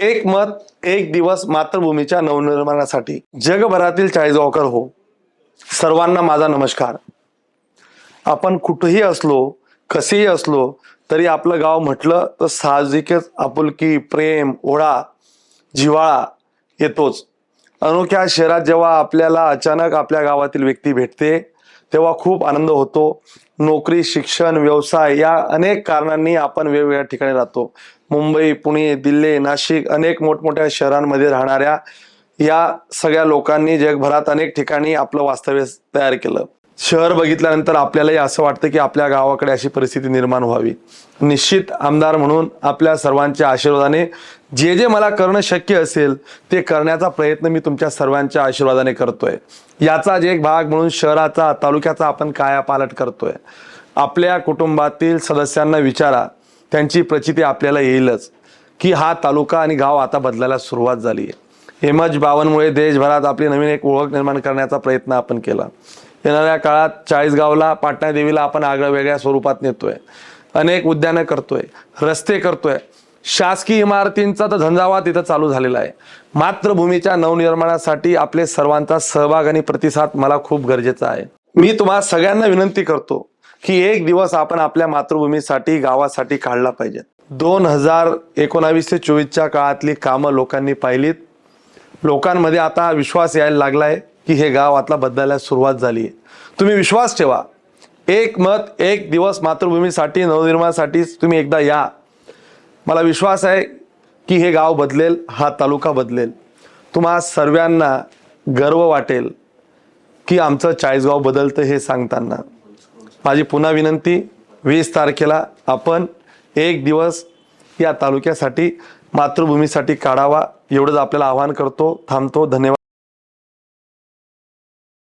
एक मत एक दिवस मातृभूमीच्या नवनिर्माणासाठी. जगभरातील चाळीसगावकर हो. सर्वांना माझा नमस्कार. आपण कुठेही असलो कसेही असलो तरी आपलं गाव म्हटलं तर साहजिकच आपुलकी प्रेम ओळा जिव्हाळा येतोच. अनोख्या शहरात जेव्हा आपल्याला अचानक आपल्या गावातील व्यक्ती भेटते तेव्हा खूप आनंद होतो. नोकरी शिक्षण व्यवसाय या अनेक कारणांनी आपण वेगवेगळ्या ठिकाणी राहतो. मुंबई पुणे दिल्ली नाशिक अनेक मोठमोठ्या शहरांमध्ये राहणाऱ्या या सगळ्या लोकांनी जगभरात अनेक ठिकाणी आपलं वास्तव्य तयार केलं. शहर बघितल्यानंतर आपल्यालाही असं वाटतं की आपल्या गावाकडे अशी परिस्थिती निर्माण व्हावी. निश्चित आमदार म्हणून आपल्या सर्वांच्या आशीर्वादाने जे जे मला करणं शक्य असेल ते करण्याचा प्रयत्न मी तुमच्या सर्वांच्या आशीर्वादाने करतोय. याचाच एक भाग म्हणून शहराचा तालुक्याचा आपण कायापालट करतोय. आपल्या कुटुंबातील सदस्यांना विचारा त्यांची प्रचिती आपल्याला येईलच की हा तालुका आणि गाव आता बदलायला सुरुवात झाली आहे हेमज बावनमुळे देशभरात आपली नवीन एक ओळख निर्माण करण्याचा प्रयत्न आपण केला. येणाऱ्या काळात चाळीसगावला पाटणा देवीला आपण आगळ्या वेगळ्या स्वरूपात नेतोय. अनेक उद्यानं करतोय रस्ते करतोय. शासकीय इमारतींचा तर झंझावात इथं चालू झालेला आहे. मातृभूमीच्या नवनिर्माणासाठी आपले सर्वांचा सहभाग आणि प्रतिसाद मला खूप गरजेचा आहे. मी तुम्हाला सगळ्यांना विनंती करतो की एक दिवस आपण आपल्या मातृभूमीसाठी गावासाठी काढला पाहिजे. दोन हजार एकोणावीस ते चोवीसच्या काळातली कामं लोकांनी पाहिलीत. लोकांमध्ये आता विश्वास यायला लागलाय. की हे गाव आता बदलायला सुरुवात झाली. आहे तुम्ही विश्वास ठेवा. एक मत एक दिवस मातृभूमीसाठी नवनिर्माणासाठी तुम्ही एकदा या. मला विश्वास आहे की हे गाव बदलेल हा तालुका बदलेल. तुम्हा सर्वांना गर्व वाटेल की आमचं चाळीसगाव बदलतं हे सांगताना. माझी पुन्हा विनंती वीस तारखेला आपण एक दिवस या तालुक्यासाठी मातृभूमीसाठी काढावा. एवढंच आपल्याला आवाहन करतो थांबतो. धन्यवाद.